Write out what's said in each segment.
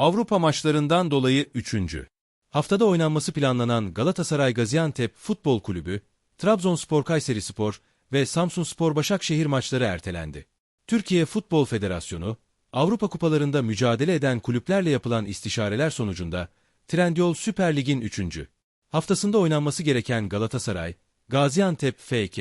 Avrupa maçlarından dolayı 3. Haftada oynanması planlanan Galatasaray Gaziantep Futbol Kulübü, Trabzonspor Kayserispor ve Samsunspor Başakşehir maçları ertelendi. Türkiye Futbol Federasyonu, Avrupa kupalarında mücadele eden kulüplerle yapılan istişareler sonucunda Trendyol Süper Lig'in 3. haftasında oynanması gereken Galatasaray, Gaziantep FK,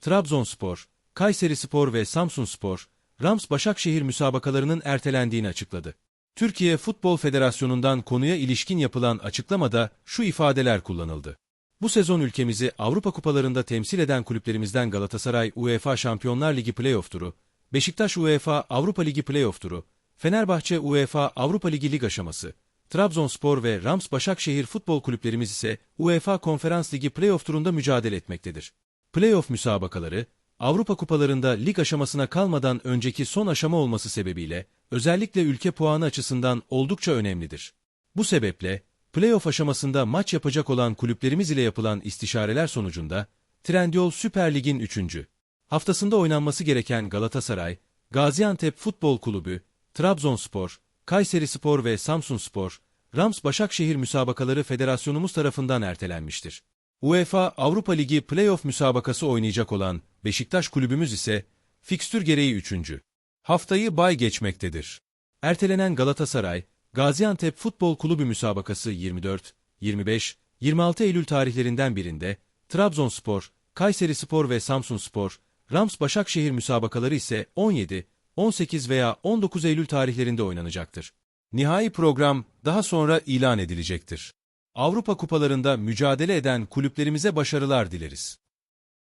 Trabzonspor, Kayserispor ve Samsunspor, Rams Başakşehir müsabakalarının ertelendiğini açıkladı. Türkiye Futbol Federasyonu'ndan konuya ilişkin yapılan açıklamada şu ifadeler kullanıldı. Bu sezon ülkemizi Avrupa kupalarında temsil eden kulüplerimizden Galatasaray UEFA Şampiyonlar Ligi playoff turu, Beşiktaş UEFA Avrupa Ligi playoff turu, Fenerbahçe UEFA Avrupa Ligi lig aşaması, Trabzonspor ve Rams Başakşehir futbol kulüplerimiz ise UEFA Konferans Ligi playoff turunda mücadele etmektedir. Playoff müsabakaları, Avrupa kupalarında lig aşamasına kalmadan önceki son aşama olması sebebiyle özellikle ülke puanı açısından oldukça önemlidir. Bu sebeple playoff aşamasında maç yapacak olan kulüplerimiz ile yapılan istişareler sonucunda Trendyol Süper Lig'in 3. haftasında oynanması gereken Galatasaray, Gaziantep Futbol Kulübü, Trabzonspor, Kayserispor ve Samsunspor, Rams Başakşehir müsabakaları federasyonumuz tarafından ertelenmiştir. UEFA Avrupa Ligi playoff müsabakası oynayacak olan Beşiktaş kulübümüz ise fikstür gereği 3. haftayı bay geçmektedir. Ertelenen Galatasaray, Gaziantep Futbol Kulübü müsabakası 24, 25, 26 Eylül tarihlerinden birinde, Trabzonspor, Kayserispor ve Samsunspor, Rams Başakşehir müsabakaları ise 17, 18 veya 19 Eylül tarihlerinde oynanacaktır. Nihai program daha sonra ilan edilecektir. Avrupa kupalarında mücadele eden kulüplerimize başarılar dileriz.